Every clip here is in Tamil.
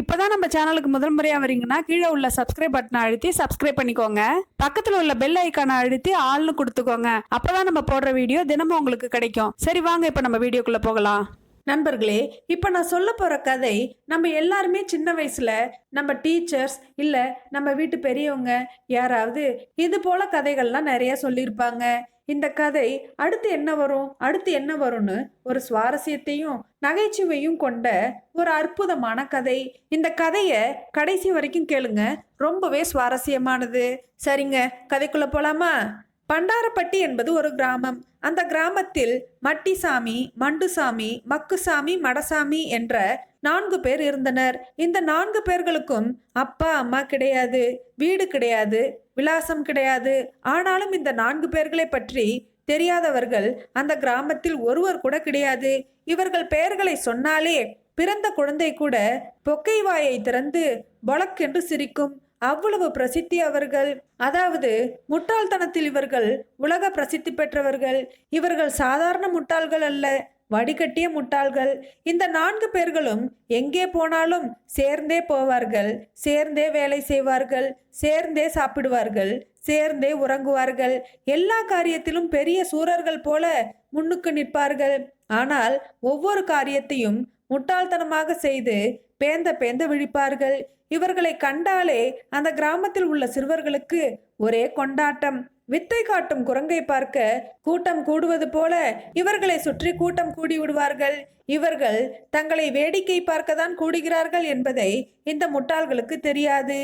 இப்போதான் நம்ம சேனலுக்கு முதல் முறையாக வரீங்கன்னா கீழே உள்ள சப்ஸ்கிரைப் பட்டனை அழுத்தி சப்ஸ்கிரைப் பண்ணிக்கோங்க. பக்கத்தில் உள்ள பெல் ஐக்கானை அழுத்தி ஆள்னு கொடுத்துக்கோங்க. அப்போதான் நம்ம போடுற வீடியோ தினமும் உங்களுக்கு கிடைக்கும். சரி வாங்க இப்போ நம்ம வீடியோக்குள்ளே போகலாம். நண்பர்களே இப்போ நான் சொல்ல போகிற கதை நம்ம எல்லாருமே சின்ன வயசில் நம்ம டீச்சர்ஸ் இல்லை நம்ம வீட்டு பெரியவங்க யாராவது இது போல் கதைகள்லாம் நிறையா சொல்லியிருப்பாங்க. இந்த கதை அடுத்து என்ன வரும்? அடுத்து என்ன வரும்னு ஒரு சுவாரஸ்யத்தையும் நகைச்சுவையும் கொண்ட ஒரு அற்புதமான கதை. இந்த கதையை கடைசி வரைக்கும் கேளுங்க. ரொம்பவே சுவாரஸ்யமானது. சரிங்க கதைக்குள்ள போலாமா? பண்டாரப்பட்டி என்பது ஒரு கிராமம். அந்த கிராமத்தில் மட்டிசாமி மண்டுசாமி மக்குசாமி மடசாமி என்ற நான்கு பேர் இருந்தனர். இந்த நான்கு பேர்களுக்கும் அப்பா அம்மா கிடையாது வீடு கிடையாது. விலாசம் கிடையாது. ஆனாலும் இந்த நான்கு பேர்களை பற்றி தெரியாதவர்கள் அந்த கிராமத்தில் ஒருவர் கூட கிடையாது. இவர்கள் பெயர்களை சொன்னாலே பிறந்த குழந்தை கூட பொக்கை வாயை திறந்து பொலக்கென்று சிரிக்கும். அவ்வளவு பிரசித்தி அவர்கள். அதாவது முட்டாள்தனத்தில் இவர்கள் உலக பிரசித்தி பெற்றவர்கள். இவர்கள் சாதாரண முட்டாள்கள் அல்ல. வடிகட்டிய முட்டாள்கள். இந்த நான்கு பேர்களும் எங்கே போனாலும் சேர்ந்தே போவார்கள். சேர்ந்தே வேலை செய்வார்கள். சேர்ந்தே சாப்பிடுவார்கள். சேர்ந்தே உறங்குவார்கள். எல்லா காரியத்திலும் பெரிய சூரர்கள் போல முன்னுக்கு நிற்பார்கள். ஆனால் ஒவ்வொரு காரியத்தையும் முட்டாள்தனமாக செய்து பேந்த பேந்த விழிப்பார்கள். இவர்களை கண்டாலே அந்த கிராமத்தில் உள்ள சிறுவர்களுக்கு ஒரே கொண்டாட்டம். வித்தை காட்டும் குரங்கை பார்க்க கூட்டம் கூடுவது போல இவர்களை சுற்றி கூட்டம் கூடி விடுவார்கள். இவர்கள் தங்களை வேடிக்கை பார்க்கத்தான் கூடுகிறார்கள் என்பதை இந்த முட்டாள்களுக்கு தெரியாது.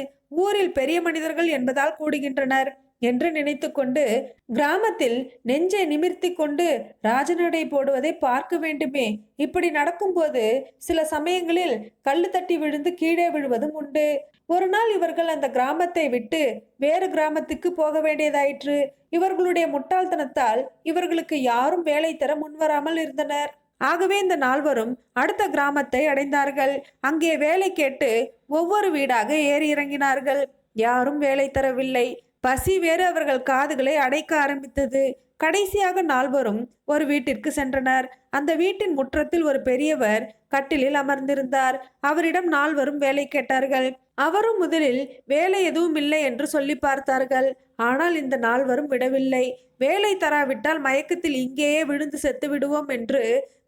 ஊரில் பெரிய மனிதர்கள் என்பதால் கூடுகின்றனர் என்று நினைத்துக்கொண்டு கிராமத்தில் நெஞ்சை நிமிர்த்தி கொண்டு ராஜநடை போடுவதை பார்க்க வேண்டுமே. இப்படி நடக்கும்போது சில சமயங்களில் கல்லு தட்டி விழுந்து கீழே விழுவதும் உண்டு. ஒரு நாள் இவர்கள் அந்த கிராமத்தை விட்டு வேறு கிராமத்துக்கு போக வேண்டியதாயிற்று. இவர்களுடைய முட்டாள்தனத்தால் இவர்களுக்கு யாரும் வேலை தர முன்வராமல் இருந்தனர். ஆகவே இந்த நால்வரும் அடுத்த கிராமத்தை அடைந்தார்கள். அங்கே வேலை கேட்டு ஒவ்வொரு வீடாக ஏறி இறங்கினார்கள். யாரும் வேலை தரவில்லை. பசி வேறு அவர்கள் காதுகளை அடைக்க ஆரம்பித்தது. கடைசியாக நால்வரும் ஒரு வீட்டிற்கு சென்றனர். அந்த வீட்டின் முற்றத்தில் ஒரு பெரியவர் கட்டிலில் அமர்ந்திருந்தார். அவரிடம் நால்வரும் வேலை கேட்டார்கள். அவரும் முதலில் வேலை எதுவும் இல்லை என்று சொல்லி பார்த்தார்கள். ஆனால் இந்த நால்வரும் விடவில்லை. வேலை தராவிட்டால் மயக்கத்தில் இங்கேயே விழுந்து செத்து விடுவோம் என்று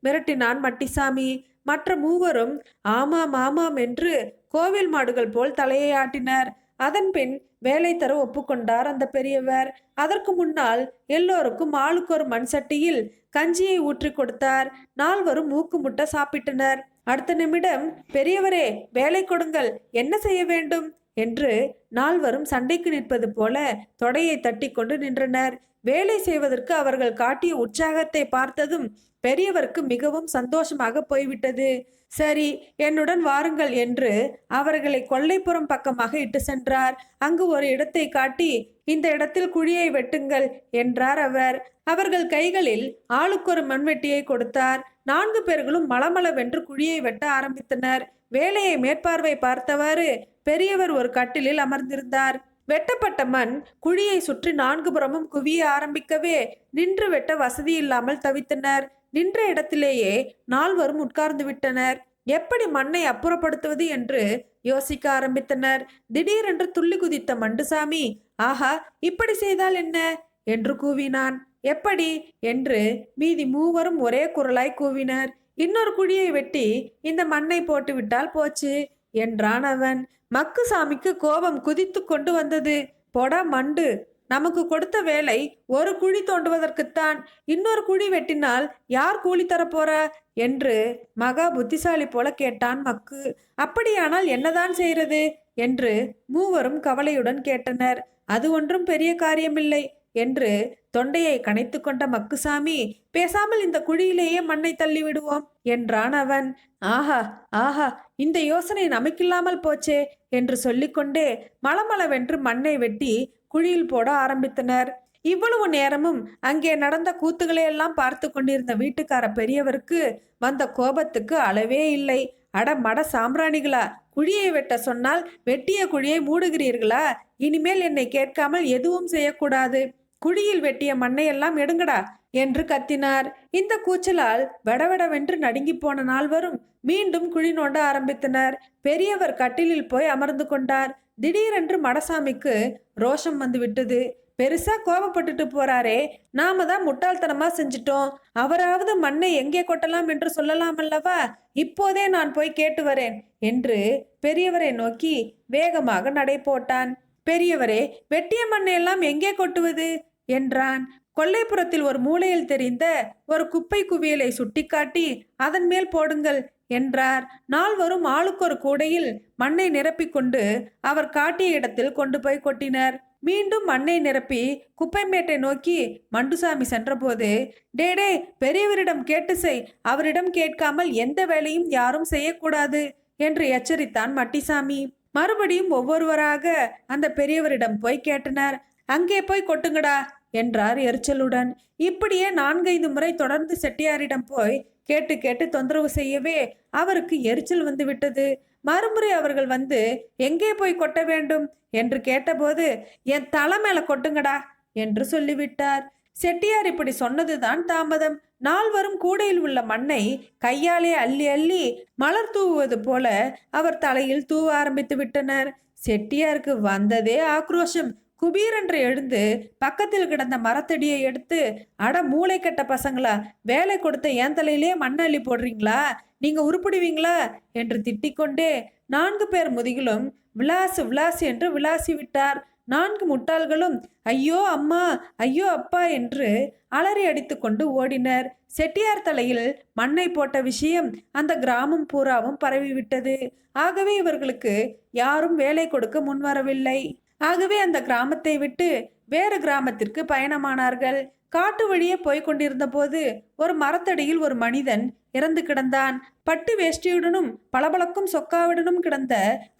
மிரட்டினான் மட்டிசாமி. மற்ற மூவரும் ஆமாம் ஆமாம் என்று கோவில் மாடுகள் போல் தலையை ஆட்டினர். அதன்பின் வேலை தர ஒப்புக்கொண்டார் அந்த பெரியவர். அதற்கு முன்னால் எல்லோருக்கும் ஆளுக்கு ஒரு மண் சட்டியில் கஞ்சியை ஊற்றி கொடுத்தார். நால்வரும் மூக்கு முட்ட சாப்பிட்டனர். அடுத்த நிமிடம் பெரியவரே வேலை கொடுங்கள் என்ன செய்ய வேண்டும்? என்று நால்வரும் சண்டைக்கு நிற்பது போல தொடையை தட்டி கொண்டு நின்றனர். வேலை செய்வதற்கு அவர்கள் காட்டிய உற்சாகத்தை பார்த்ததும் பெரியவருக்கு மிகவும் சந்தோஷமாக போய்விட்டது. சரி என்னுடன் வாருங்கள் என்று அவர்களை கொல்லைப்புறம் பக்கமாக இட்டு சென்றார். அங்கு ஒரு இடத்தை காட்டி இந்த இடத்தில் குழியை வெட்டுங்கள் என்றார் அவர். அவர்கள் கைகளில் ஆளுக்கொரு மண்வெட்டியை கொடுத்தார். நான்கு பேர்களும் மளமளவென்று குழியை வெட்ட ஆரம்பித்தனர். வேலையை மேற்பார்வை பார்த்தவாறு பெரியவர் ஒரு கட்டிலில் அமர்ந்திருந்தார். வெட்டப்பட்ட மண் குழியை சுற்றி நான்கு புறமும் குவிய ஆரம்பிக்கவே நின்று வெட்ட வசதி இல்லாமல் தவித்தனர். நின்ற இடத்திலேயே நால்வரும் உட்கார்ந்து விட்டனர். எப்படி மண்ணை அப்புறப்படுத்துவது என்று யோசிக்க ஆரம்பித்தனர். திடீரென்று துள்ளி குதித்த மண்டுசாமி ஆஹா இப்படி செய்தால் என்ன? என்று கூவினான். எப்படி? என்று மீதி மூவரும் ஒரே குரலாய் கூவினர். இன்னொரு குழியை வெட்டி இந்த மண்ணை போட்டுவிட்டால் போச்சு என்றான் அவன். மக்குசாமிக்கு கோபம் குதித்து கொண்டு வந்தது. பொடா மண்டு நமக்கு கொடுத்த வேலை ஒரு குழி தோண்டுவதற்குத்தான். இன்னொரு குழி வெட்டினால் யார் கூலி தரப்போற? என்று மகா புத்திசாலி போல கேட்டான் மக்கு. அப்படியானால் என்னதான் செய்கிறது என்று மூவரும் கவலையுடன் கேட்டனர். அது ஒன்றும் பெரிய காரியமில்லை. என்று தொண்டையை கனைத்து கொண்ட மக்குசாமி பேசாமல் இந்த குழியிலேயே மண்ணை தள்ளிவிடுவோம் என்றான் அவன். ஆஹா ஆஹா இந்த யோசனை நமக்கில்லாமல் போச்சே என்று சொல்லிக்கொண்டே மளமளவென்று மண்ணை வெட்டி குழியில் போட ஆரம்பித்தனர். இவ்வளவு நேரமும் அங்கே நடந்த கூத்துகளையெல்லாம் பார்த்து கொண்டிருந்த வீட்டுக்கார பெரியவருக்கு வந்த கோபத்துக்கு அளவே இல்லை. அட மட சாம்பிராணிகளா குழியை வெட்ட சொன்னால் வெட்டிய குழியை மூடுகிறீர்களா? இனிமேல் என்னை கேட்காமல் எதுவும் செய்யக்கூடாது. குழியில் வெட்டிய மண்ணையெல்லாம் எடுங்கடா என்று கத்தினார். இந்த கூச்சலால் வெடவெடவென்று நடுங்கி போன நால்வரும் மீண்டும் குழி நோண்ட ஆரம்பித்தனர். பெரியவர் கட்டிலில் போய் அமர்ந்து கொண்டார். திடீரென்று மடசாமிக்கு ரோஷம் வந்து விட்டது. பெருசா கோபப்பட்டுட்டு போறாரே நாம தான் முட்டாள்தனமா செஞ்சிட்டோம். அவராவது மண்ணை எங்கே கொட்டலாம் என்று சொல்லலாம் அல்லவா? இப்போதே நான் போய் கேட்டு வரேன் என்று பெரியவரை நோக்கி வேகமாக நடை போட்டான். பெரியவரே வெட்டிய மண்ணை எல்லாம் எங்கே கொட்டுவது? என்றான். கொல்லைப்புறத்தில் ஒரு மூலையில் தெரிந்த ஒரு குப்பை குவியலை சுட்டிக்காட்டி அதன் மேல் போடுங்கள் என்றார். நால்வரும் ஆளுக்கு ஒரு கூடையில் மண்ணை நிரப்பிக்கொண்டு அவர் காட்டிய இடத்தில் கொண்டு போய் கொட்டினர். மீண்டும் மண்ணை நிரப்பி குப்பைமேட்டை நோக்கி மண்டுசாமி சென்றபோது டே பெரியவரிடம் கேட்டு செய். அவரிடம் கேட்காமல் எந்த வேலையும் யாரும் செய்யக்கூடாது என்று எச்சரித்தான் மட்டிசாமி. மறுபடியும் ஒவ்வொருவராக அந்த பெரியவரிடம் போய் கேட்டனர். அங்கே போய் கொட்டுங்கடா என்றார் எரிச்சலுடன். இப்படியே நான்கைந்து முறை தொடர்ந்து செட்டியாரிடம் போய் கேட்டு கேட்டு தொந்தரவு செய்யவே அவருக்கு எரிச்சல் வந்து விட்டது மறுமுறை அவர்கள் வந்து எங்கே போய் கொட்ட வேண்டும்? என்று கேட்டபோது என் தலை மேல கொட்டுங்கடா என்று சொல்லிவிட்டார். செட்டியார் இப்படி சொன்னதுதான் தாமதம். நால்வரும் கூடையில் உள்ள மண்ணை கையாலே அள்ளி அள்ளி மலர் தூவுவது போல அவர் தலையில் தூவ ஆரம்பித்து விட்டனர் செட்டியாருக்கு வந்ததே ஆக்ரோஷம். குபீரென்று எழுந்து பக்கத்தில் கிடந்த மரத்தடியை எடுத்து அட மூளை கெட்ட பசங்களா வேலை கொடுத்த ஏன் தலையிலே மண்ணள்ளி போடுறீங்களா? நீங்க உருப்பிடுவீங்களா? என்று திட்டிக்கொண்டே நான்கு பேர் முதுகிலும் விலாசு விலாசு என்று விளாசி விட்டார் நான்கு முட்டாள்களும் ஐயோ அம்மா ஐயோ அப்பா என்று அலறி அடித்துக்கொண்டு ஓடினர். செட்டியார் தலையில் மண்ணை போட்ட விஷயம் அந்த கிராமம் பூராவும் பரவிவிட்டது. ஆகவே இவர்களுக்கு யாரும் வேலை கொடுக்க முன்வரவில்லை. ஆகவே அந்த கிராமத்தை விட்டு வேறு கிராமத்திற்கு பயணமானார்கள். காட்டு வழியே போய்க் கொண்டிருந்த போது ஒரு மரத்தடியில் ஒரு மனிதன் இறந்து கிடந்தான். பட்டு வேஷ்டியுடனும் பளபளக்கும் சொக்காவுடனும் கிடந்த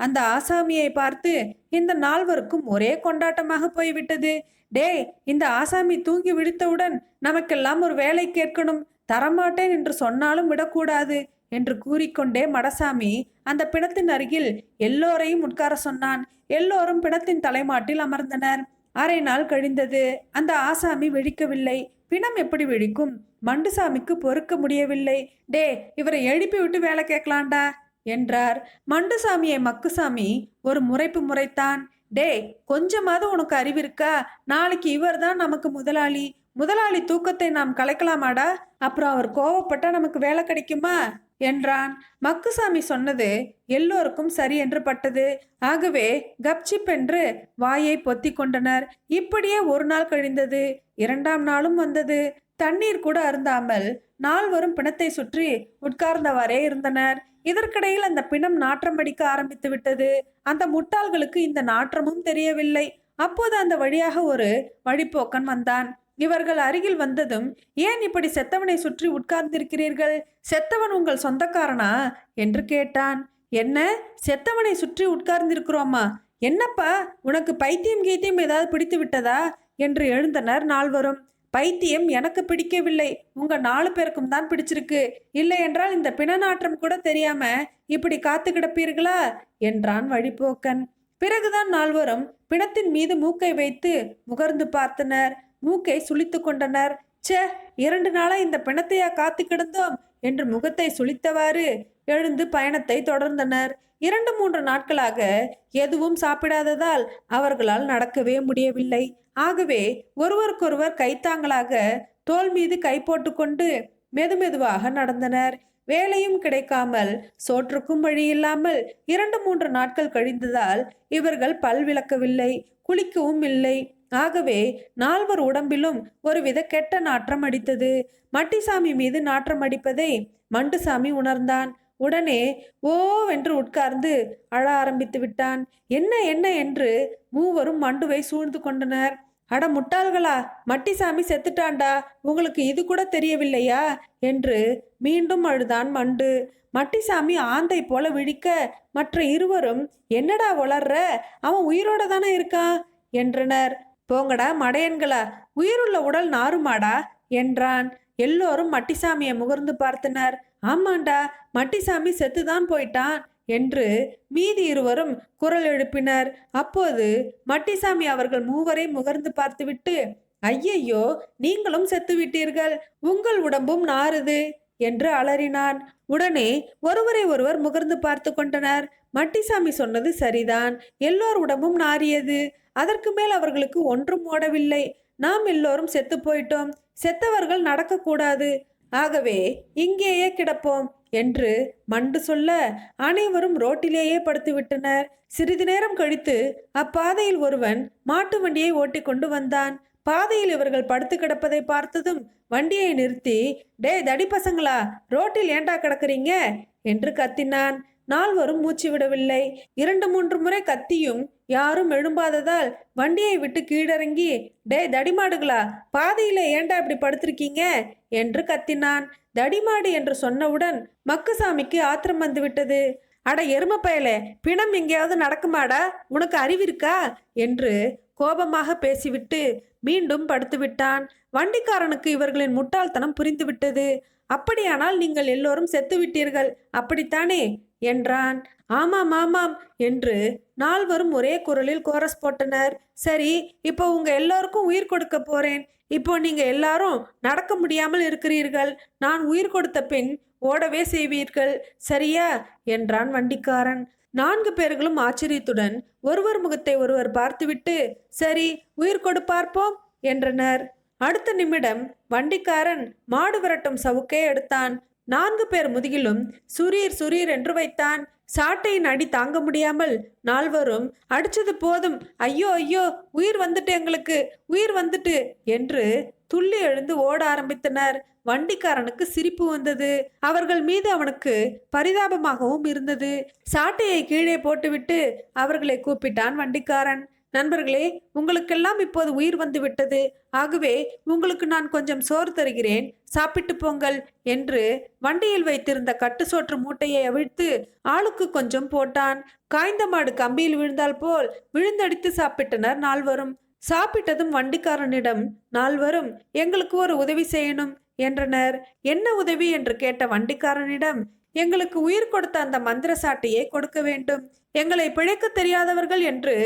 அந்த ஆசாமியை பார்த்து இந்த நால்வருக்கும் ஒரே கொண்டாட்டமாக போய்விட்டது. டேய் இந்த ஆசாமி தூங்கி விழித்தவுடன் நமக்கெல்லாம் ஒரு வேலை கேட்கணும். தரமாட்டேன் என்று சொன்னாலும் விடக்கூடாது என்று கூறிக்கொண்டே மடசாமி அந்த பிணத்தின் அருகில் எல்லோரையும் உட்கார சொன்னான். எல்லோரும் பிணத்தின் தலைமாட்டில் அமர்ந்தனர். அரை நாள் கழிந்தது. அந்த ஆசாமி வெடிக்கவில்லை பிணம் எப்படி வெடிக்கும் மண்டுசாமிக்கு பொறுக்க முடியவில்லை. டே இவரை எழுப்பி விட்டு வேலை கேட்கலாண்டா என்றார். மண்டுசாமியை மக்குசாமி ஒரு முறைப்பு முறைத்தான். டே கொஞ்சமாவது உனக்கு அறிவிருக்கா நாளைக்கு இவர்தான் நமக்கு முதலாளி. முதலாளி தூக்கத்தை நாம் கலைக்கலாமாடா? அப்புறம் அவர் கோவப்பட்டா நமக்கு வேலை கிடைக்குமா? என்றான். மக்குசாமி சொன்னது எல்லோருக்கும் சரி என்று பட்டது. ஆகவே கப்சிப் என்று வாயை பொத்தி கொண்டனர். இப்படியே ஒரு நாள் கழிந்தது. இரண்டாம் நாளும் வந்தது. தண்ணீர் கூட அருந்தாமல் நால்வரும் பிணத்தை சுற்றி உட்கார்ந்தவாறே இருந்தனர். இதற்கிடையில் அந்த பிணம் நாற்றம் அடிக்க ஆரம்பித்து விட்டது. அந்த முட்டாள்களுக்கு இந்த நாற்றமும் தெரியவில்லை. அப்போது அந்த வழியாக ஒரு வழிப்போக்கன் வந்தான். இவர்கள் அருகில் வந்ததும் ஏன் இப்படி செத்தவனை சுற்றி உட்கார்ந்திருக்கிறீர்கள்? செத்தவன் உங்கள் சொந்தக்காரனா? என்று கேட்டான். என்ன? செத்தவனை சுற்றி உட்கார்ந்திருக்கிறோமா? என்னப்பா? உனக்கு பைத்தியம் கீத்தியம் ஏதாவது பிடித்து விட்டதா? என்று எழுந்தனர் நால்வரும். பைத்தியம் எனக்கு பிடிக்கவில்லை. உங்க நாலு பேருக்கும் தான் பிடிச்சிருக்கு. இல்லை என்றால் இந்த பிணநாற்றம் கூட தெரியாம இப்படி காத்து கிடப்பீர்களா? என்றான் வழிபோக்கன் பிறகுதான் நால்வரும் பிணத்தின் மீது மூக்கை வைத்து முகர்ந்து பார்த்தனர். மூக்கை சுளித்து கொண்டனர். சே இரண்டு நாளா இந்த பிணத்தையா காத்து கிடந்தோம் என்று முகத்தை சுளித்தவாறு எழுந்து பயணத்தை தொடர்ந்தனர். இரண்டு மூன்று நாட்களாக எதுவும் சாப்பிடாததால் அவர்களால் நடக்கவே முடியவில்லை. ஆகவே ஒருவருக்கொருவர் கைத்தாங்களாக தோல் மீது கை போட்டுக்கொண்டு மெதுமெதுவாக நடந்தனர். வேலையும் கிடைக்காமல் சோற்றுக்கும் வழி இல்லாமல் இரண்டு மூன்று நாட்கள் கழிந்ததால் இவர்கள் பல் விளக்கவில்லை குளிக்கவும் இல்லை. ஆகவே நால்வர் உடம்பிலும் ஒருவித கெட்ட நாற்றம் அடித்தது. மட்டிசாமி மீது நாற்றம் அடிப்பதை மண்டுசாமி உணர்ந்தான். உடனே ஓவென்று உட்கார்ந்து அழ ஆரம்பித்து விட்டான். என்ன என்ன? என்று மூவரும் மண்டுவை சூழ்ந்து கொண்டனர். அட முட்டாள்களா மட்டிசாமி செத்துட்டான்டா உங்களுக்கு இது கூட தெரியவில்லையா? என்று மீண்டும் அழுதான் மண்டு. மட்டிசாமி ஆந்தை போல விழிக்க மற்ற இருவரும் என்னடா வளர்ற? அவன் உயிரோட தானே இருக்கான்? என்றனர். போங்கடா மடையன்களா உயிருள்ள உடல் நாறுமாடா என்றான். எல்லோரும் மட்டிசாமியை முகர்ந்து பார்த்தனர். ஆமாண்டா மட்டிசாமி செத்துதான் போயிட்டான் என்று மீதி இருவரும் குரல் எழுப்பினர். அப்போது மட்டிசாமி அவர்கள் மூவரை முகர்ந்து பார்த்துவிட்டு ஐயையோ நீங்களும் செத்து விட்டீர்கள் உங்கள் உடம்பும் நாறுது. என்று அலறினான். உடனே ஒருவரை ஒருவர் முகர்ந்து பார்த்து கொண்டனர். மட்டிசாமி சொன்னது சரிதான். எல்லோர் உடம்பும் நாறியது. அதற்கு மேல் அவர்களுக்கு ஒன்றும் ஓடவில்லை. நாம் எல்லோரும் செத்து போயிட்டோம். செத்தவர்கள் நடக்கக்கூடாது. ஆகவே இங்கேயே கிடப்போம் என்று மண்டு சொல்ல அனைவரும் ரோட்டிலேயே படுத்துவிட்டனர். சிறிது நேரம் கழித்து அப்பாதையில் ஒருவன் மாட்டு வண்டியை ஓட்டிக்கொண்டு வந்தான். பாதையில் இவர்கள் படுத்து கிடப்பதை பார்த்ததும் வண்டியை நிறுத்தி டே தடி பசங்களா ரோட்டில் ஏண்டா கிடக்குறீங்க? என்று கத்தினான். நால்வரும் மூச்சு விடவில்லை. இரண்டு மூன்று முறை கத்தியும் யாரும் எழும்பாததால் வண்டியை விட்டு கீழறங்கி டே தடிமாடுகளா பாதையில ஏண்டா இப்படி படுத்திருக்கீங்க? என்று கத்தினான். தடிமாடு என்று சொன்னவுடன் மக்குசாமிக்கு ஆத்திரம் வந்து விட்டது அட எரும பயலே பிணம் எங்கேயாவது நடக்குமாடா? உனக்கு அறிவிருக்கா என்று கோபமாக பேசிவிட்டு மீண்டும் படுத்துவிட்டான். வண்டிக்காரனுக்கு இவர்களின் முட்டாள்தனம் புரிந்துவிட்டது. அப்படியானால் நீங்கள் எல்லோரும் செத்துவிட்டீர்கள். அப்படித்தானே? என்றான். ஆமாம் ஆமாம் என்று நால்வரும் ஒரே குரலில் கோரஸ் போட்டனர். சரி இப்போ உங்க எல்லோருக்கும் உயிர் கொடுக்க போறேன். இப்போ நீங்க எல்லாரும் நடக்க முடியாமல் இருக்கிறீர்கள். நான் உயிர் கொடுத்த பின் ஓடவே செய்வீர்கள். சரியா? என்றான் வண்டிக்காரன். நான்கு பேர்களும் ஆச்சரியத்துடன் ஒருவர் முகத்தை ஒருவர் பார்த்துவிட்டு சரி உயிர் கொடு பார்ப்போம் என்றனர். அடுத்த நிமிடம் வண்டிக்காரன் மாடு விரட்டும் சவுக்கே எடுத்தான். நான்கு பேர் முதுகிலும் சுரீர் சுரீர் என்று வைத்தான். சாட்டையின் அடி தாங்க முடியாமல் நால்வரும் அடிச்சது போதும் ஐயோ ஐயோ உயிர் வந்துட்டு எங்களுக்கு உயிர் வந்துட்டு என்று துள்ளி எழுந்து ஓட ஆரம்பித்தனர். வண்டிக்காரனுக்கு சிரிப்பு வந்தது. அவர்கள் மீது அவனுக்கு பரிதாபமாகவும் இருந்தது. சாட்டையை கீழே போட்டுவிட்டு அவர்களை கூப்பிட்டான் வண்டிக்காரன். நண்பர்களே உங்களுக்கெல்லாம் இப்போது உயிர் வந்து விட்டது. ஆகவே உங்களுக்கு நான் கொஞ்சம் சோறு தருகிறேன். சாப்பிட்டு போங்கள் என்று வண்டியில் வைத்திருந்த கட்டு சோற்று மூட்டையை அவிழ்த்து ஆளுக்கு கொஞ்சம் போட்டான். காய்ந்த மாடு கம்பியில் விழுந்தால் போல் விழுந்தடித்து சாப்பிட்டனர் நால்வரும். சாப்பிட்டதும் வண்டிக்காரனிடம் நால்வரும் எங்களுக்கு ஒரு உதவி செய்யணும். என்றனர். என்ன உதவி? என்று கேட்ட வண்டிக்காரனிடம் எங்களுக்கு உயிர் கொடுத்த அந்த மந்திர சாட்டையை கொடுக்க வேண்டும். எங்களை பிழைக்க தெரியாதவர்கள் என்று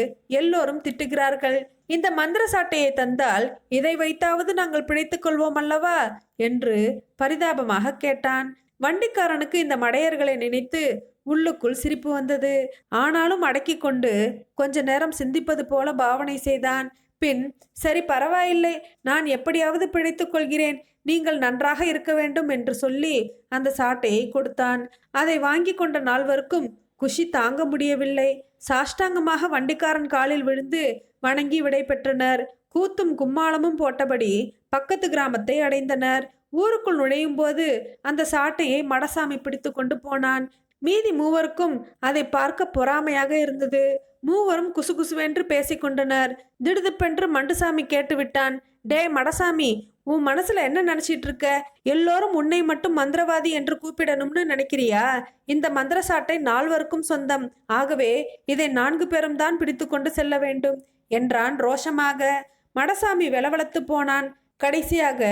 எல்லோரும் திட்டுகிறார்கள். இந்த மந்திர சாட்டையை தந்தால் இதை வைத்தாவது நாங்கள் பிழைத்துக் கொள்வோம் அல்லவா? என்று பரிதாபமாக கேட்டான். வண்டிக்காரனுக்கு இந்த மடையர்களை நினைத்து உள்ளுக்குள் சிரிப்பு வந்தது. ஆனாலும் அடக்கிக் கொண்டு கொஞ்ச நேரம் சிந்திப்பது போல பாவனை செய்தான். பின் சரி பரவாயில்லை. நான் எப்படியாவது பிழைத்து கொள்கிறேன். நீங்கள் நன்றாக இருக்க வேண்டும் என்று சொல்லி அந்த சாட்டையை கொடுத்தான். அதை வாங்கி கொண்ட நால்வருக்கும் குஷி தாங்க முடியவில்லை. சாஷ்டாங்கமாக வண்டிக்காரன் காலில் விழுந்து வணங்கி விடை பெற்றனர். கூத்தும் கும்மாளமும் போட்டபடி பக்கத்து கிராமத்தை அடைந்தனர். ஊருக்குள் நுழையும் போது அந்த சாட்டையை மடசாமி பிடித்து கொண்டு போனான். மீதி மூவருக்கும் அதை பார்க்க பொறாமையாக இருந்தது. மூவரும் குசுகுசுவென்று பேசிக்கொண்டனர். திடுதிப்பென்று மண்டுசாமி கேட்டுவிட்டான். டே மடசாமி உன் மனசுல என்ன நினைச்சிட்டு இருக்க எல்லோரும் உன்னை மட்டும் மந்திரவாதி என்று கூப்பிடணும்னு நினைக்கிறியா? இந்த மந்திர சாட்டை நால்வருக்கும் சொந்தம். ஆகவே இதை நான்கு பேரும் தான் பிடித்து கொண்டு செல்ல வேண்டும் என்றான் ரோஷமாக. மடசாமி வெளவெளத்து போனான். கடைசியாக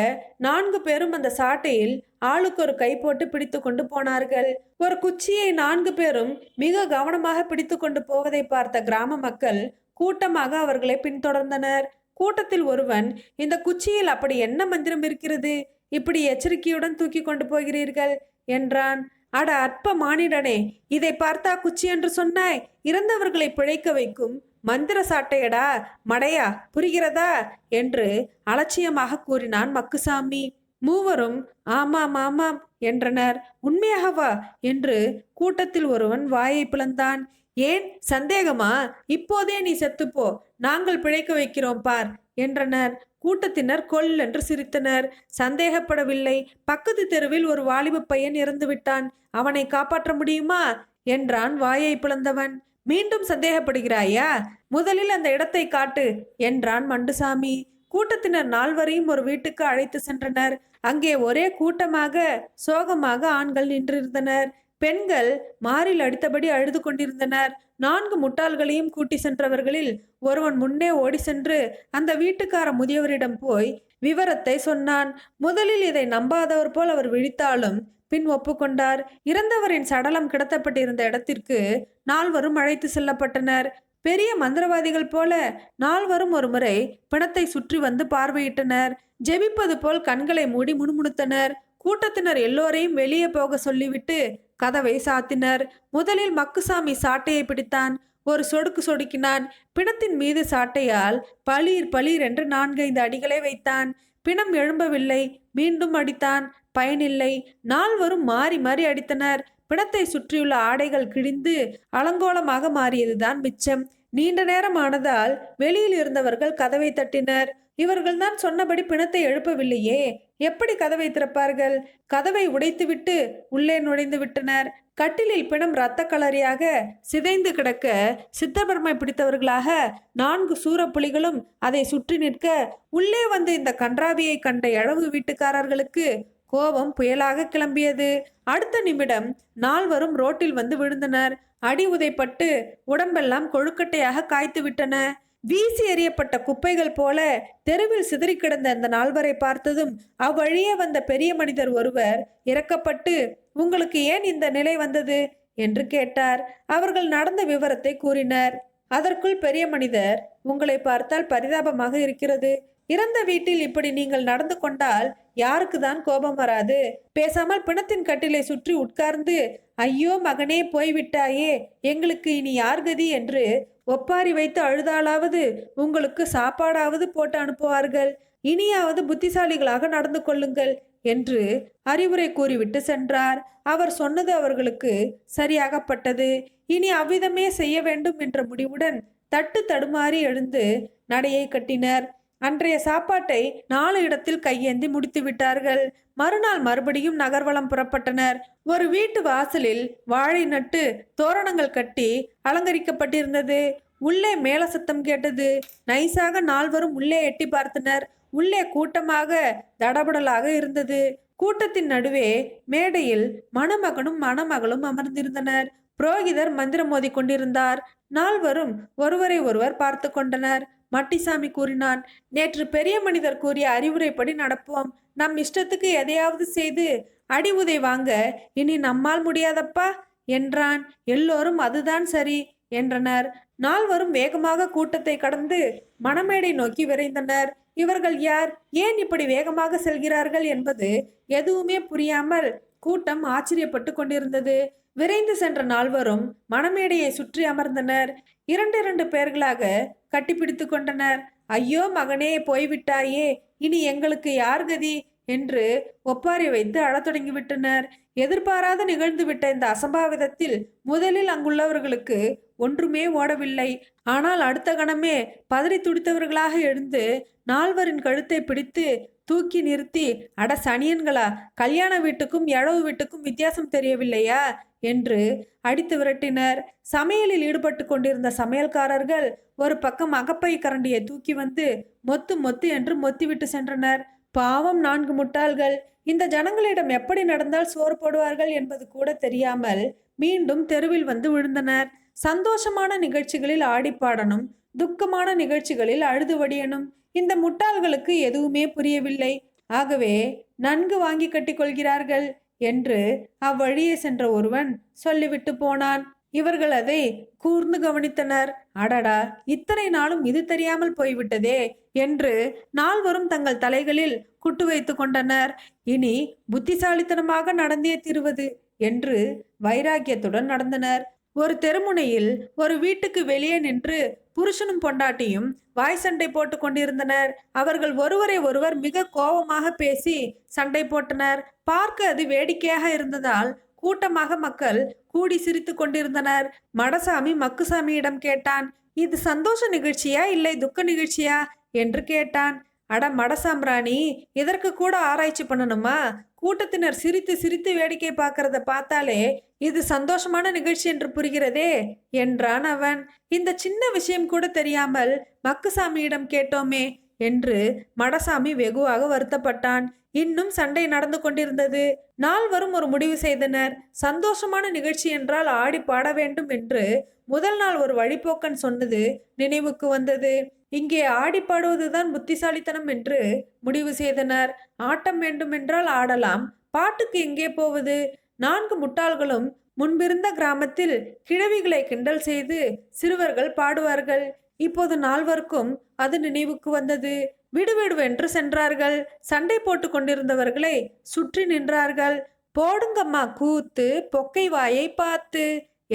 நான்கு பேரும் அந்த சாட்டையில் ஆளுக்கு ஒரு கை போட்டு பிடித்து கொண்டு போனார்கள். ஒரு குச்சியை நான்கு பேரும் மிக கவனமாக பிடித்து கொண்டு போவதை பார்த்த கிராம மக்கள் கூட்டமாக அவர்களை பின்தொடர்ந்தனர். கூட்டத்தில் ஒருவன் இந்த குச்சியில் அப்படி என்ன மந்திரம் இருக்கிறது? இப்படி எச்சரிக்கையுடன் தூக்கி கொண்டு போகிறீர்கள்? என்றான். அட அற்ப மானிடனே இதை பார்த்தா குச்சி என்று சொன்னாய். இறந்தவர்களை பிழைக்க வைக்கும் மந்திர சாட்டையடா மடையா புரிகிறதா? என்று அலட்சியமாக கூறினான் மக்குசாமி. மூவரும் ஆமாம் ஆமாம் என்றனர். உண்மையாகவா என்று கூட்டத்தில் ஒருவன் வாயை பிளந்தான். ஏன் சந்தேகமா? இப்போதே நீ செத்துப்போ நாங்கள் பிழைக்க வைக்கிறோம் பார் என்றனர். கூட்டத்தினர் கொல் என்று சிரித்தனர். சந்தேகப்படவில்லை. பக்கத்து தெருவில் ஒரு வாலிப பையன் இறந்துவிட்டான். அவனை காப்பாற்ற முடியுமா? என்றான் வாயை பிளந்தவன். மீண்டும் சந்தேகப்படுகிறாயா? முதலில் அந்த இடத்தை காட்டு என்றான் மண்டுசாமி. கூட்டத்தினர் நால்வரையும் ஒரு வீட்டுக்கு அழைத்து சென்றனர். அங்கே ஒரே கூட்டமாக சோகமாக ஆண்கள் நின்றிருந்தனர். பெண்கள் மாறில் அடித்தபடி அழுது கொண்டிருந்தனர். நான்கு முட்டாள்களையும் கூட்டி சென்றவர்களில் ஒருவன் முன்னே ஓடி சென்று அந்த வீட்டுக்கார முதியவரிடம் போய் விவரத்தை சொன்னான். முதலில் இதை நம்பாதவர் போல் அவர் விழித்தாலும் பின் ஒப்புக்கொண்டார். இறந்தவரின் சடலம் கிடத்தப்பட்டிருந்த இடத்திற்கு நால்வரும் அழைத்து செல்லப்பட்டனர். பெரிய மந்திரவாதிகள் போல நால்வரும் ஒருமுறை பிணத்தை சுற்றி வந்து பார்வையிட்டனர். ஜெபிப்பது போல் கண்களை மூடி முணுமுணுத்தனர். கூட்டத்தினர் எல்லோரையும் வெளியே போக சொல்லிவிட்டு கதவை சாத்தினர். முதலில் மக்குசாமி சாட்டையை பிடித்தான். ஒரு சொடுக்கு சொடுக்கினான். பிணத்தின் மீது சாட்டையால் பளீர் பளீர் என்று நான்கைந்து அடிகளை வைத்தான். பிணம் எழும்பவில்லை. மீண்டும் அடித்தான். பயனில்லை. நால்வரும் மாறி மாறி அடித்தனர். பிணத்தை சுற்றியுள்ள ஆடைகள் கிழிந்து அலங்கோலமாக மாறியதுதான் மிச்சம். நீண்ட நேரம் ஆனதால் வெளியில் இருந்தவர்கள் கதவை தட்டினர். இவர்கள் தான் சொன்னபடி பிணத்தை எழுப்பவில்லையே. எப்படி கதவை திறப்பார்கள்? கதவை உடைத்துவிட்டு உள்ளே நுழைந்து விட்டனர். கட்டிலில் பிணம் இரத்த கலரியாக சிதைந்து கிடக்க சித்தபெருமை பிடித்தவர்களாக நான்கு சூரப்புலிகளும் அதை சுற்றி நிற்க உள்ளே வந்து இந்த கன்றாவியை கண்ட இழவு வீட்டுக்காரர்களுக்கு கோபம் புயலாக கிளம்பியது. அடுத்த நிமிடம் நால்வரும் ரோட்டில் வந்து விழுந்தனர். அடி உதைப்பட்டு உடம்பெல்லாம் கொழுக்கட்டையாக காய்த்து விட்டன. வீசி எறியப்பட்ட குப்பைகள் போல தெருவில் சிதறி கிடந்த அந்த நால்வரை பார்த்ததும் அவ்வழியே வந்த பெரிய மனிதர் ஒருவர் இறக்கப்பட்டு உங்களுக்கு ஏன் இந்த நிலை வந்தது? என்று கேட்டார். அவர்கள் நடந்த விவரத்தை கூறினர். அதற்குள் பெரிய மனிதர் உங்களை பார்த்தால் பரிதாபமாக இருக்கிறது. இறந்த வீட்டில் இப்படி நீங்கள் நடந்து கொண்டால் யாருக்கு தான் கோபம் வராது? பேசாமல் பிணத்தின் கட்டிலை சுற்றி உட்கார்ந்து ஐயோ மகனே போய்விட்டாயே எங்களுக்கு இனி யார் கதி? என்று ஒப்பாரி வைத்து அழுதாலாவது உங்களுக்கு சாப்பாடாவது போட்டு அனுப்புவார்கள். இனியாவது புத்திசாலிகளாக நடந்து கொள்ளுங்கள் என்று அறிவுரை கூறிவிட்டு சென்றார். அவர் சொன்னது அவர்களுக்கு சரியாகப்பட்டது. இனி அவ்விதமே செய்ய வேண்டும் என்ற முடிவுடன் தட்டு தடுமாறி எழுந்து நடையை கட்டினர். அன்றைய சாப்பாட்டை நாலு இடத்தில் கையேந்தி முடித்து விட்டார்கள். மறுநாள் மறுபடியும் நகர்வலம் புறப்பட்டனர். ஒரு வீட்டு வாசலில் வாழை நட்டு தோரணங்கள் கட்டி அலங்கரிக்கப்பட்டிருந்தது. உள்ளே மேல சத்தம் கேட்டது. நைஸாக நால்வரும் உள்ளே எட்டி பார்த்தனர். உள்ளே கூட்டமாக தடபடலாக இருந்தது. கூட்டத்தின் நடுவே மேடையில் மணமகனும் மணமகளும் அமர்ந்திருந்தனர். புரோகிதர் மந்திரம் மோதி கொண்டிருந்தார் நால்வரும் ஒருவரை ஒருவர் பார்த்து கொண்டனர். மட்டிசாமி கூறினான் நேற்று பெரிய மனிதர் கூறிய அறிவுரைப்படி நடப்போம். நம் இஷ்டத்துக்கு எதையாவது செய்து அடி உதை வாங்க இனி நம்மால் முடியாதப்பா? என்றான். எல்லோரும் அதுதான் சரி என்றனர். நால்வரும் வேகமாக கூட்டத்தை கடந்து மணமேடை நோக்கி விரைந்தனர். இவர்கள் யார்? ஏன் இப்படி வேகமாக செல்கிறார்கள்? என்பது எதுவுமே புரியாமல் கூட்டம் ஆச்சரியப்பட்டு கொண்டிருந்தது. விரைந்து சென்ற நால்வரும் மணமேடையை சுற்றி அமர்ந்தனர். இரண்டு இரண்டு பேர்களாக கட்டிப்பிடித்து கொண்டனர். ஐயோ மகனே போய்விட்டாயே. இனி எங்களுக்கு யார் கதி? என்று ஒப்பாரி வைத்து அழத் தொடங்கிவிட்டனர். எதிர்பாராத நிகழ்ந்துவிட்ட இந்த அசம்பாவிதத்தில் முதலில் அங்குள்ளவர்களுக்கு ஒன்றுமே ஓடவில்லை. ஆனால் அடுத்த கணமே பதறி துடித்தவர்களாக எழுந்து நால்வரின் கழுத்தை பிடித்து தூக்கி நிறுத்தி அட சனியன்களா கல்யாண வீட்டுக்கும் எழவு வீட்டுக்கும் வித்தியாசம் தெரியவில்லையா? என்று அடித்து விரட்டினர். சமையலில் ஈடுபட்டு கொண்டிருந்த சமையல்காரர்கள் ஒரு பக்கம் அகப்பை கரண்டியை தூக்கி வந்து மொத்து மொத்து என்று மொத்திவிட்டு சென்றனர். பாவம் நான்கு முட்டாள்கள். இந்த ஜனங்களிடம் எப்படி நடந்தால் சோறு போடுவார்கள் என்பது கூட தெரியாமல் மீண்டும் தெருவில் வந்து விழுந்தனர். சந்தோஷமான நிகழ்ச்சிகளில் ஆடிப்பாடனும் துக்கமான நிகழ்ச்சிகளில் அழுது வடியனும் இந்த முட்டாள்களுக்கு எதுவுமே புரியவில்லை. ஆகவே நன்கு வாங்கி கட்டிக்கொள்கிறார்கள் என்று அவ்வழியே சென்ற ஒருவன் சொல்லிவிட்டு போனான். இவர்கள் அதை கூர்ந்து கவனித்தனர். அடடா இத்தனை நாளும் இது தெரியாமல் போய்விட்டதே என்று நால்வரும் தங்கள் தலைகளில் குட்டு வைத்து கொண்டனர். இனி புத்திசாலித்தனமாக நடந்தே தீருவது என்று வைராக்கியத்துடன் நடந்தனர். ஒரு தெருமுனையில் ஒரு வீட்டுக்கு வெளியே நின்று புருஷனும் பொண்டாட்டியும் வாய் சண்டை போட்டு கொண்டிருந்தனர். அவர்கள் ஒருவரை ஒருவர் மிக கோபமாக பேசி சண்டை போட்டனர். பார்க்க அது வேடிக்கையாக இருந்ததால் கூட்டமாக மக்கள் கூடி சிரித்து கொண்டிருந்தனர். மடசாமி மக்குசாமியிடம் கேட்டான் இது சந்தோஷ நிகழ்ச்சியா இல்லை துக்க நிகழ்ச்சியா? என்று கேட்டான். அட மடசாம்பிராணி இதற்கு கூட ஆராய்ச்சி பண்ணணுமா? கூட்டத்தினர் சிரித்து சிரித்து வேடிக்கை பார்க்கறத பார்த்தாலே இது சந்தோஷமான நிகழ்ச்சி என்று புரிகிறதே என்றான் அவன். இந்த சின்ன விஷயம் கூட தெரியாமல் மக்குசாமியிடம் கேட்டோமே என்று மடசாமி வெகுவாக வருத்தப்பட்டான். இன்னும் சண்டை நடந்து கொண்டிருந்தது. நால்வரும் ஒரு முடிவு செய்தனர். சந்தோஷமான நிகழ்ச்சி என்றால் ஆடி பாட வேண்டும் என்று முதல் நாள் ஒரு வழிபோக்கன் சொன்னது நினைவுக்கு வந்தது. இங்கே ஆடி பாடுவதுதான் புத்திசாலித்தனம் என்று முடிவு செய்தனர். ஆட்டம் வேண்டுமென்றால் ஆடலாம். பாட்டுக்கு எங்கே போவது? நான்கு முட்டாள்களும் முன்பிருந்த கிராமத்தில் கிழவிகளை கிண்டல் செய்து சிறுவர்கள் பாடுவார்கள். இப்போது நால்வருக்கும் அது நினைவுக்கு வந்தது. விடுவிடுவென்று சென்றார்கள். சண்டை போட்டு கொண்டிருந்தவர்களை சுற்றி நின்றார்கள். போடுங்கம்மா கூத்து பொக்கை வாயை பார்த்து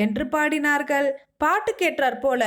என்று பாடினார்கள். பாட்டு கேட்டாற் போல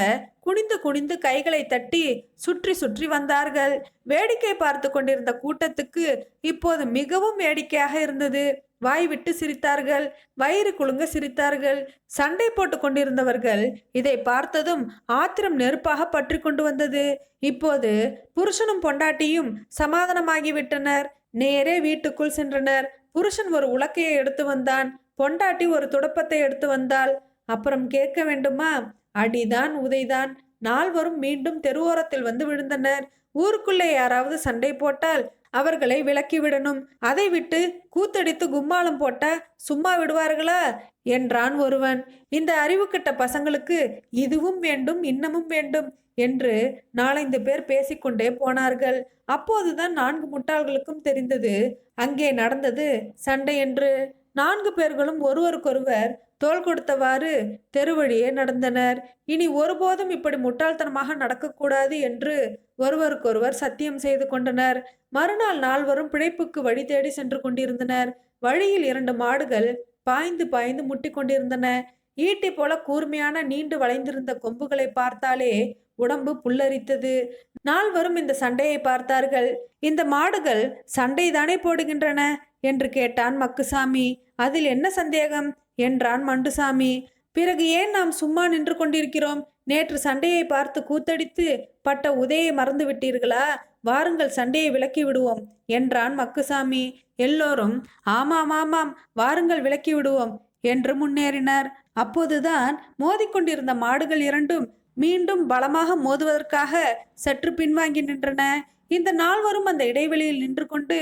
குனிந்து குனிந்து கைகளை தட்டி சுற்றி சுற்றி வந்தார்கள். வேடிக்கை பார்த்து கொண்டிருந்த கூட்டத்துக்கு இப்போது மிகவும் வேடிக்கையாக இருந்தது. வாய் விட்டு சிரித்தார்கள். வயிறு குலுங்க சிரித்தார்கள். சண்டை போட்டு கொண்டிருந்தவர்கள் இதை பார்த்ததும் ஆத்திரம் நெருப்பாக பற்றி கொண்டு வந்தது. இப்போது புருஷனும் பொண்டாட்டியும் சமாதானமாகிவிட்டனர் நேரே வீட்டுக்குள் சென்றனர். புருஷன் ஒரு உலக்கையை எடுத்து வந்தான். பொண்டாட்டி ஒரு துடப்பத்தை எடுத்து வந்தாள். அப்புறம் கேட்க வேண்டுமா? அடிதான் உதைதான். நால்வரும் மீண்டும் தெருவோரத்தில் வந்து விழுந்தனர். ஊருக்குள்ளே யாராவது சண்டை போட்டால் அவர்களை விலக்கி விடணும். அதை விட்டு கூத்தடித்து கும்மாளம் போட்ட சும்மா விடுவார்களா? என்றான் ஒருவன். இந்த அறிவுக்கெட்ட பசங்களுக்கு இதுவும் வேண்டும் இன்னமும் வேண்டும் என்று நாலந்து பேர் பேசிக்கொண்டே போனார்கள். அப்போதுதான் நான்கு முட்டாள்களுக்கும் தெரிந்தது. அங்கே நடந்தது சண்டை என்று. நான்கு பேர்களும் ஒருவருக்கொருவர் தோள் கொடுத்தவாறு தெருவழியே நடந்தனர். இனி ஒருபோதும் இப்படி முட்டாள்தனமாக நடக்கக்கூடாது என்று ஒருவருக்கொருவர் சத்தியம் செய்து கொண்டனர். மறுநாள் நால்வரும் பிழைப்புக்கு வழி தேடி சென்று கொண்டிருந்தனர். வழியில் இரண்டு மாடுகள் பாய்ந்து பாய்ந்து முட்டி கொண்டிருந்தன. ஈட்டி போல கூர்மையான நீண்டு வளைந்திருந்த கொம்புகளை பார்த்தாலே உடம்பு புல்லரித்தது. நால்வரும் இந்த சண்டையை பார்த்தார்கள். இந்த மாடுகள் சண்டை தானே போடுகின்றன? என்று கேட்டான் மக்குசாமி. அதில் என்ன சந்தேகம்? என்றான் மண்டுசாமி. பிறகு ஏன் நாம் சும்மா நின்று கொண்டிருக்கிறோம்? நேற்று சண்டையை பார்த்து கூத்தடித்து பட்ட உதையை மறந்து விட்டீர்களா? வாருங்கள் சண்டையை விலக்கி விடுவோம் என்றான் மக்குசாமி. எல்லோரும் ஆமாம் ஆமாம் வாருங்கள் விலக்கி விடுவோம் என்று முன்னேறினர். அப்போதுதான் மோதிக்கொண்டிருந்த மாடுகள் இரண்டும் மீண்டும் பலமாக மோதுவதற்காக சற்று பின்வாங்கி நின்றன. இந்த நால்வரும் அந்த இடைவெளியில் நின்று கொண்டு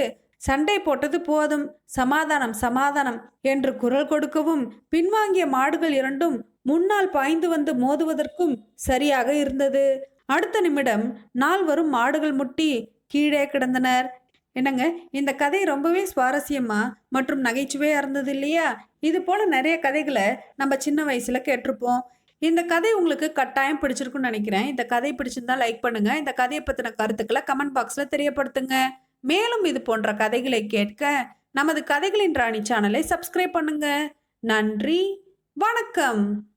சண்டை போட்டது போதும். சமாதானம் சமாதானம் என்று குரல் கொடுக்கவும் பின்வாங்கிய மாடுகள் இரண்டும் முன்னால் பாய்ந்து வந்து மோதுவதற்கும் சரியாக இருந்தது. அடுத்த நிமிடம் நால்வரும் மாடுகள் முட்டி கீழே கிடந்தனர். என்னங்க இந்த கதை ரொம்பவே சுவாரஸ்யமா மற்றும் நகைச்சுவையா இருந்தது இல்லையா? இது போல நிறைய கதைகளை நம்ம சின்ன வயசுல கேட்டிருப்போம். இந்த கதை உங்களுக்கு கட்டாயம் பிடிச்சிருக்குன்னு நினைக்கிறேன். இந்த கதை பிடிச்சிருந்தா லைக் பண்ணுங்க. இந்த கதையை பத்தின கருத்துக்களை கமெண்ட் பாக்ஸ்ல தெரியப்படுத்துங்க. மேலும் இது போன்ற கதைகளை கேட்க நமது கதைகளின் ராணி சேனலை சப்ஸ்கிரைப் பண்ணுங்க. நன்றி. வணக்கம்.